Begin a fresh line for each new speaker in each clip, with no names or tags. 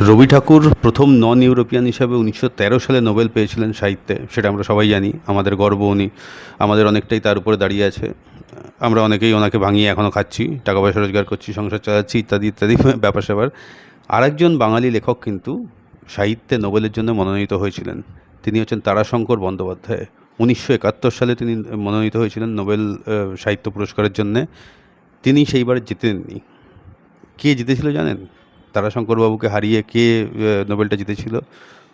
রবি ঠাকুর প্রথম non European হিসাবে উনিশশো তেরো সালে নোবেল পেয়েছিলেন সাহিত্যে, সেটা আমরা সবাই জানি। আমাদের গর্ব উনি। আমাদের অনেকটাই তার উপরে দাঁড়িয়ে আছে। আমরা অনেকেই ওনাকে ভাঙিয়ে এখনও খাচ্ছি, টাকা পয়সা রোজগার করছি, সংসার চালাচ্ছি, ইত্যাদি ইত্যাদি ব্যাপার স্যাপার। আরেকজন বাঙালি লেখক কিন্তু সাহিত্যে নোবেলের জন্য মনোনীত হয়েছিলেন। তিনি হচ্ছেন তারাশঙ্কর বন্দ্যোপাধ্যায়। উনিশশো একাত্তর সালে তিনি মনোনীত হয়েছিলেন নোবেল সাহিত্য পুরস্কারের জন্যে। তিনি সেইবার জিতেননি। কে জিতেছিল জানেন? তারাশঙ্করবাবুকে হারিয়ে কে নোবেলটা জিতেছিল?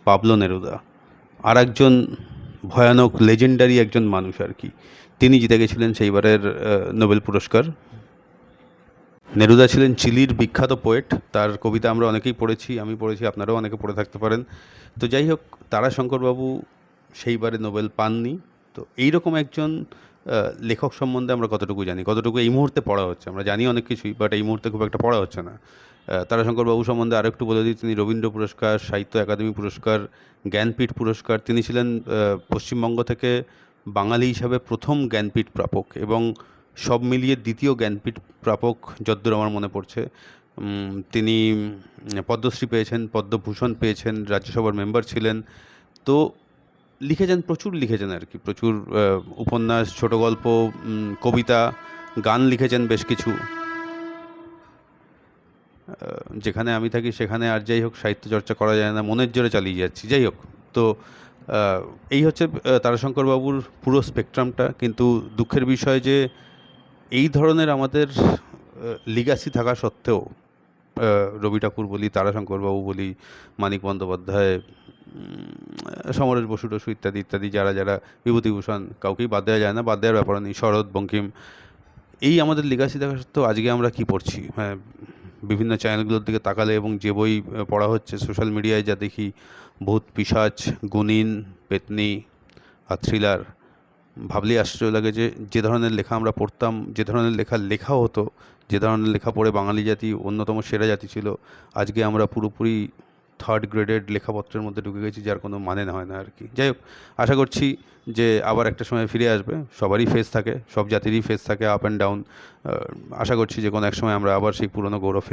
Pablo Neruda. আর একজন ভয়ানক লেজেন্ডারি একজন মানুষ আর কি। তিনি জিতে গেছিলেন সেইবারের নোবেল পুরস্কার। নেরুদা ছিলেন চিলির বিখ্যাত পোয়েট তার কবিতা আমরা অনেকেই পড়েছি, আমি পড়েছি, আপনারাও অনেকে পড়ে থাকতে পারেন। তো যাই হোক, তারাশঙ্করবাবু সেইবারে নোবেল পাননি। তো এইরকম একজন লেখক সম্বন্ধে আমরা কতটুকু জানি? কতটুকু এই মুহূর্তে পড়া হচ্ছে? আমরা জানি অনেক কিছুই বাট এই মুহূর্তে খুব একটা পড়া হচ্ছে না। আহ, তারাশঙ্কর বাবু সম্বন্ধে আরও একটু বলে দিই। তিনি রবীন্দ্র পুরস্কার সাহিত্য একাডেমি পুরস্কার জ্ঞানপীঠ পুরস্কার তিনি ছিলেন পশ্চিমবঙ্গ থেকে বাঙালি হিসাবে প্রথম জ্ঞানপীঠ প্রাপক এবং সব মিলিয়ে দ্বিতীয় জ্ঞানপীঠ প্রাপক যদ্দূর আমার মনে পড়ছে। তিনি পদ্মশ্রী পেয়েছেন পদ্মভূষণ পেয়েছেন রাজ্যসভার মেম্বার ছিলেন। তো লিখেছেন প্রচুর লিখেছেন আর কি প্রচুর উপন্যাস ছোট গল্প কবিতা গান লিখেছেন বেশ কিছু। যেখানে আমি থাকি সেখানে আর যাই হোক সাহিত্য চর্চা করা যায় না মনের জোরে চালিয়ে যাচ্ছি যাই হোক। তো এই হচ্ছে আহ, তারাশঙ্কর বাবুর পুরো স্পেকট্রামটা কিন্তু দুঃখের বিষয় যে এই ধরনের আমাদের লিগাসি থাকা সত্ত্বেও রবি ঠাকুর বলি তারাশঙ্কর বাবু বলি মানিক বন্দ্যোপাধ্যায় সমরেশ বসু টসু ইত্যাদি ইত্যাদি যারা যারা বিভূতিভূষণ কাউকেই বাদ দেওয়া যায় না বাদ দেওয়ার ব্যাপার নেই শরৎ বঙ্কিম এই আমাদের লিগাসি থাকা সত্ত্বেও আজকে আমরা কি পড়ছি? হ্যাঁ বিভিন্ন চ্যানেলগুলোর দিকে তাকালে এবং যে বই পড়া হচ্ছে সোশ্যাল মিডিয়ায় যা দেখি, ভূত পিশাচ গুনিন পেতনি আর থ্রিলার ভাবলেই আশ্চর্য লাগে যে যে ধরনের লেখা আমরা পড়তাম, যে ধরনের লেখা লেখা হতো, যে ধরনের লেখা পড়ে বাঙালি জাতি অন্যতম সেরা জাতি ছিল, আজকে আমরা পুরোপুরি থার্ড গ্রেডেড লেখাপত্রের মধ্যে ঢুকে গেছি, যার কোনো মানে হয় না আর কি। যাই হোক, আশা করছি যে আবার একটা সময় ফিরে আসবে, সবারই ফেস থাকে, সব জাতিরই ফেস থাকে আপ অ্যান্ড ডাউন আশা করছি যে কোনো এক সময় আমরা আবার সেই পুরনো গৌরব ফিরে